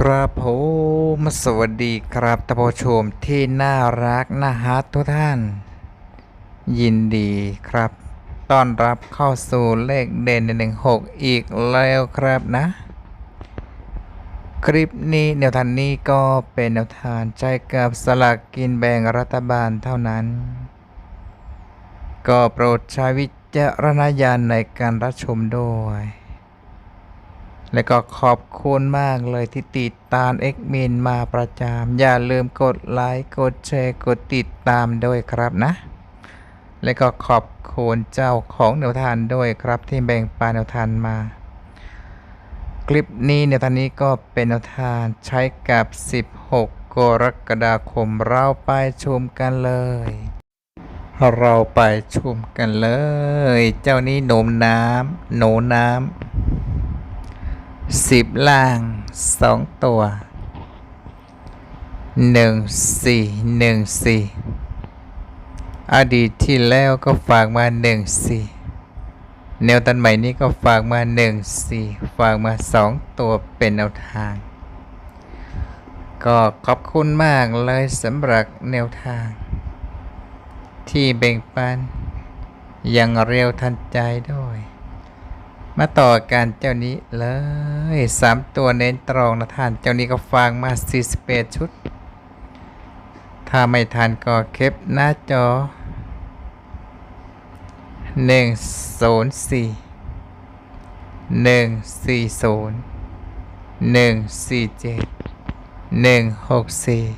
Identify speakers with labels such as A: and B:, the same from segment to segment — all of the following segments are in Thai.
A: ครับผมสวัสดีครับท่านผู้ชมที่น่ารักนะฮะทุกท่าน ยินดีครับ ต้อนรับเข้าสู่เลขเด่นหนึ่งหกอีกแล้วครับนะ คลิปนี้แนวทางนี้ก็เป็นแนวทางใช้กับสลากกินแบ่งรัฐบาลเท่านั้น ก็โปรดใช้วิจารณญาณในการรับชมด้วย และก็ขอบคุณมากเลยที่ติดตามเอ็กมินมาประจำอย่าลืมกดไลค์กดแชร์กดติดตามด้วยครับนะ และก็ขอบคุณเจ้าของแนวทานด้วยครับที่แบ่งปันแนวทานมา คลิปนี้แนวทานนี้ก็เป็นแนวทานใช้กับ 16 กรกฎาคมเราไปชมกันเลย เราไปชมกันเลย เจ้านี้โหนมน้ำโหนน้ำ สิบล่างสองตัวหนึ่งสี่หนึ่งสี่อดีตที่แล้วก็ฝากมาหนึ่งสี่แนวตันใหม่นี้ก็ฝากมาหนึ่งสี่ฝากมาสองตัวเป็นแนวทาง ก็ขอบคุณมากเลยสำหรับแนวทาง ที่แบ่งปันอย่างเร็วทันใจด้วย มาต่อกันเจ้านี้เลยสามตัวเน้นตรองนะท่าน เจ้านี้ก็ฟังมา48ชุด ถ้าไม่ทันก็เก็บหน้าจอ104 140 147 164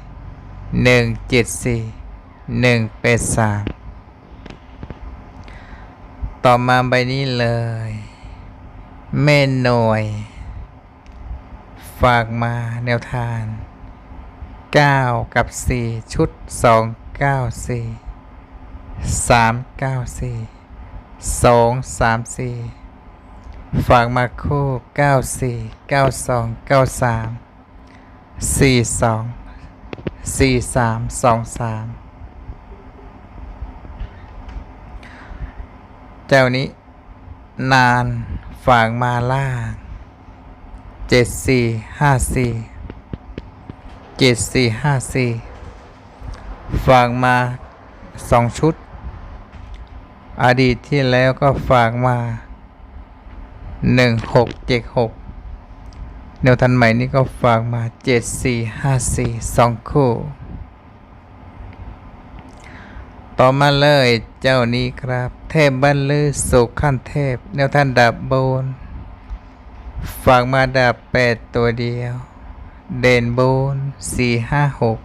A: 174 183ต่อมาใบนี้เลย เมนหน่วยฝากมาแนวทาง9กับ 4 ชุด 2 9 4 3 9 4 2 3 4 ฝากมาคู่ 9 4 9 2 9 3 4 2 4 3 2 3 เจ้านี้นาน ฝากมาล่างเจ็ดสี่ห้าสี่เจ็ดสี่ห้าสี่ฝากมาสองชุด อดีตที่แล้วก็ฝากมาหนึ่งหกเจ็ดหกแนวทันใหม่นี้ก็ฝากมาเจ็ดสี่ห้าสี่สองคู่ ต่อมาเลยเจ้านี้ครับ เทพบรรลือสุขขั้นเทพ แนวท่านดับโบน ฝากมาดับแปดตัวเดียว เด่นโบนสี่ห้าหก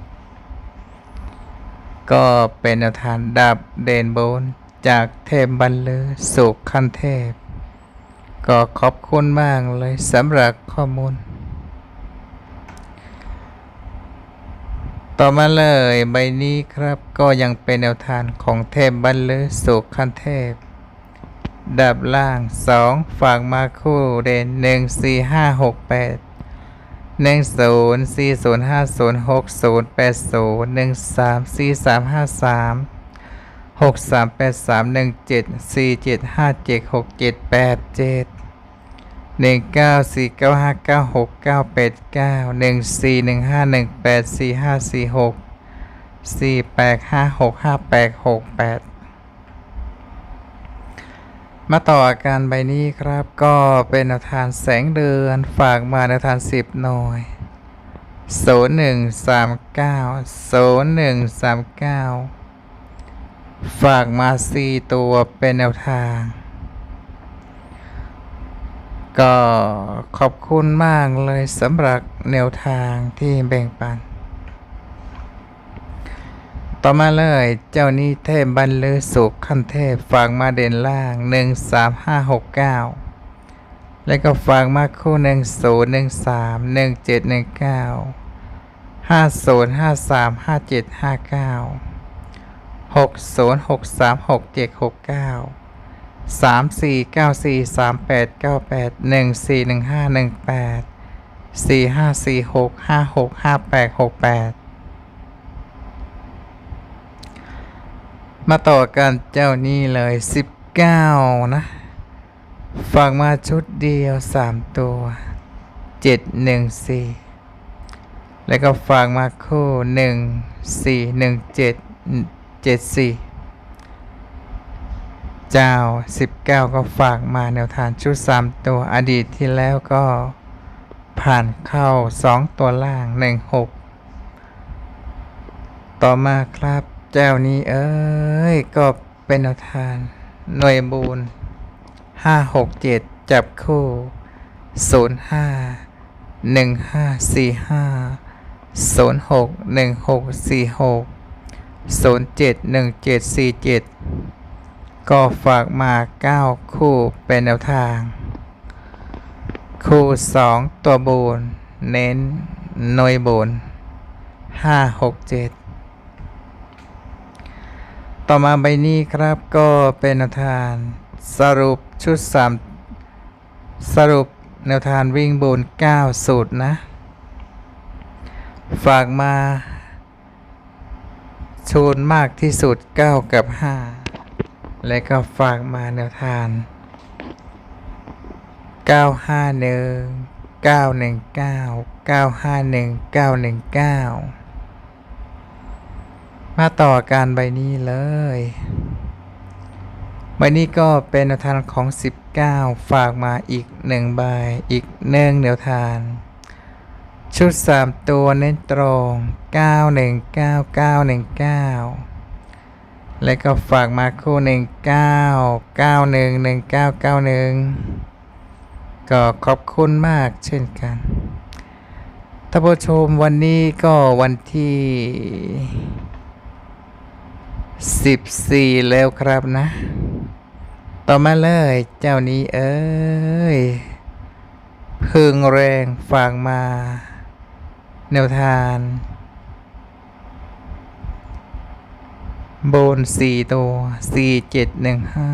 A: ก็เป็นแนวทานดับเด่นโบนจากเทพบรรลือสุขขั้นเทพ ก็ขอบคุณมากเลยสำหรับข้อมูล ต่อมาเลยใบนี้ครับก็ยังเป็นแนวทางของเทพบรรลือสุขคันเทพ ดับล่างสองฝากมาคู่เด่นหนึ่งสี่ห้าหกแปดหนึ่งศูนย์สี่ศูนย์ห้าศูนย์หกศูนย์แปดศูนย์ หนึ่งเก้าสี่เก้าห้าเก้าหกเก้าแปดเก้าหนึ่งสี่หนึ่งห้าหนึ่งแปดสี่ห้าสี่หกสี่แปดห้าหกห้าแปดหกแปดมาต่ออาการใบนี้ครับก็เป็นแนวทานแสงเดือนฝากมาแนวทานสิบหน่วยศูนย์หนึ่งสามเก้าศูนย์หนึ่งสามเก้าฝากมาสี่ตัวเป็นแนวทาง ก็ขอบคุณมากเลยสำหรับแนวทางที่แบ่งปัน ต่อมาเลยเจ้านี้เทพบรรลือสุขขั้นเทพฝากมาเด่นล่าง 1 3 5 6 9 แล้วก็ฝากมาคู่ 1 0 1 3 1719 5053 5759 6063 6769 สามสี่เก้าสี่สามแปดเก้าแปดหนึ่งสี่หนึ่งห้าหนึ่งแปดสี่ห้าสี่หกห้าหกห้าแปดหกแปดมาต่อกันเจ้านี้เลยสิบเก้านะฝากมาชุดเดียวสามตัวเจ็ดหนึ่งสี่แล้วก็ฝากมาคู่หนึ่งสี่หนึ่งเจ็ดเจ็ดสี่ เจ้า 19 ก็ฝากมาแนวทางชุด 3 ตัวอดีตที่แล้วก็ ผ่านเข้า 2 ตัวล่าง 16 ต่อมาครับเจ้านี้เอ้ย ก็เป็นแนวทางหน่วยบูน567 จับคู่ 05 1545 06 1646 071747 ก็ฝากมาเก้าคู่เป็นแนวทาง คู่สองตัวบูนเน้นหน่วยบูนห้าหกเจ็ดต่อมาใบนี้ครับก็เป็นแนวทางสรุปชุดสามสรุปแนวทางวิ่งบน9 สูตรนะ ฝากมา ชูนมากที่สุด 9 กับ 5 และก็ฝากมาแนวทาง951 919 951 919 มาต่อการใบนี้เลย ใบนี้ก็เป็นแนวทางของ 19 ฝากมาอีกหนึ่งใบ อีกหนึ่งแนวทางชุด 3 ตัวเน้นตรง 919 919 และก็ฝากมาคู่19 91 1991ก็ขอบคุณมากเช่นกันท่านผู้ชมวันนี้ก็วันที่สิบสี่แล้วครับนะ ต่อมาเลยเจ้านี้เอ้ยพึงแรงฝากมา แนวทาน โบนสี่ตัวสี่เจ็ดหนึ่งห้า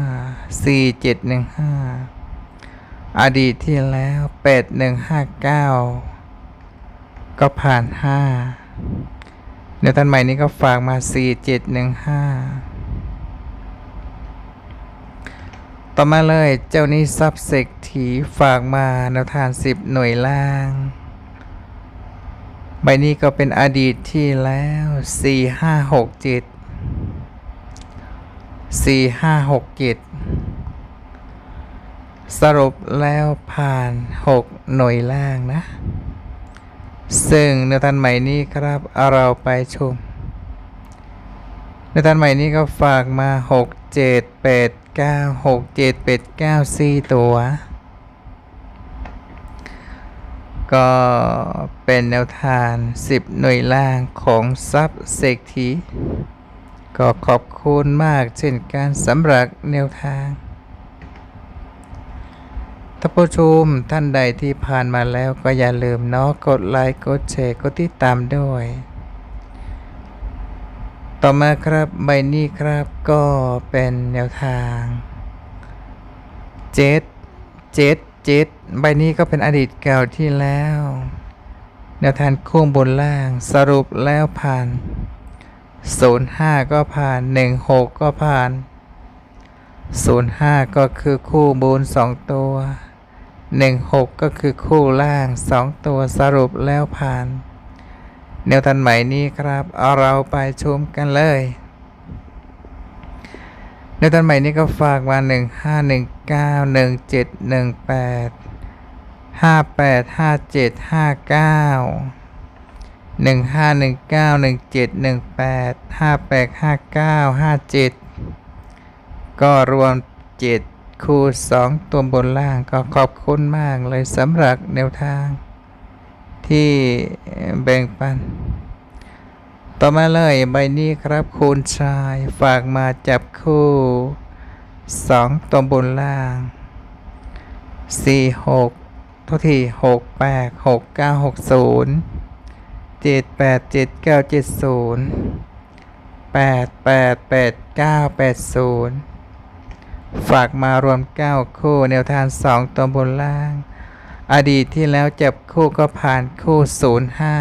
A: สี่เจ็ดหนึ่งห้าอดีตที่แล้วแปดหนึ่งห้าเก้าก็ผ่านห้าเดี๋ยวท่านใหม่นี้ก็ฝากมา4715ต่อมาเลยเจ้านี้ซับเซกถีฝากมาแนวทาน10หน่วยล่างใบนี้ก็เป็นอดีตที่แล้วสี่ห้าหกเจ็ด 4567 4567สรุปแล้วผ่าน 6 หน่วยล่างนะ ซึ่งในวทันใหม่นี้ครับเราไปชมในวทันใหม่นี้ก็ฝากมา 6 7 8 9 6 7 8 9 4 ตัว ก็เป็นแนวทาง10 หน่วยล่างของซับเซกที ก็ขอบคุณมากเช่นกันสำหรับแนวทางท่านผู้ชมท่านใดที่ผ่านมาแล้วก็อย่าลืมเนาะกดไลค์กดแชร์กดติดตามด้วย ต่อมาครับใบนี้ครับก็เป็นแนวทางเจ็ดเจ็ดเจ็ดใบนี้ก็เป็นอดีตเก่าที่แล้ว แนวทางคู่บนล่างสรุปแล้วผ่าน 05 ก็ผ่าน 16 ก็ผ่าน 05 ก็คือคู่บูน2 ตัว 16 ก็คือคู่ล่าง 2 ตัวสรุปแล้วผ่าน แนวทันใหม่นี้ครับ เอาเราไปชมกันเลยแนวทันใหม่นี้ก็ฝากมา 1519 1718 58 57 59 หนึ่งห้าหนึ่งเก้าหนึ่งเจ็ดหนึ่งแปดห้าแปดห้าเก้าห้าเจ็ดก็รวมเจ็ดคูณสองตัวบนล่างก็ขอบคุณมากเลยสำหรับแนวทางที่แบ่งปัน ต่อมาเลยใบนี้ครับคูณชายฝากมาจับคู่สองตัวบนล่างสี่หกเท่าที่หกแปดหก เจ็ดแปดเจ็ดเก้าเจ็ดศูนย์แปดแปดแปดเก้าแปดศูนย์ฝากมารวมเก้าคู่แนวทางสองตัวบนล่าง อดีตที่แล้วจับคู่ก็ผ่านคู่ศูนย์ห้า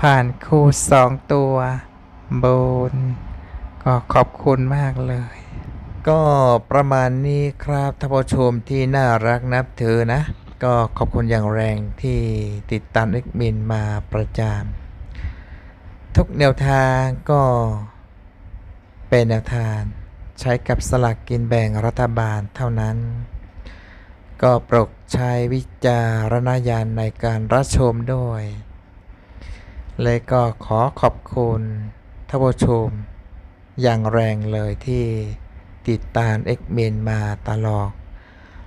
A: ผ่านคู่สองตัวบน ก็ขอบคุณมากเลยก็ประมาณนี้ครับท่านผู้ชมที่น่ารักนับถือนะ ก็ขอบคุณอย่างแรงที่ติดตามเอ็กมินมาประจานทุกแนวทางก็เป็นแนวทางใช้กับสลากกินแบ่งรัฐบาลเท่านั้น ก็โปรดใช้วิจารณญาณในการรับชมด้วยเลยก็ขอขอบคุณท่านผู้ชมอย่างแรงเลยที่ติดตามเอ็กเมนมาตลอด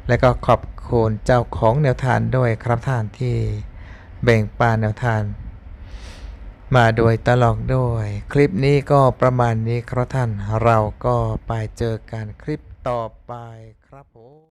A: และก็ขอบคุณเจ้าของแนวทานด้วยครับท่านที่แบ่งปันแนวทาน มาโดยตลอดด้วย คลิปนี้ก็ประมาณนี้ครับท่านเราก็ไปเจอกันคลิปต่อไปครับผม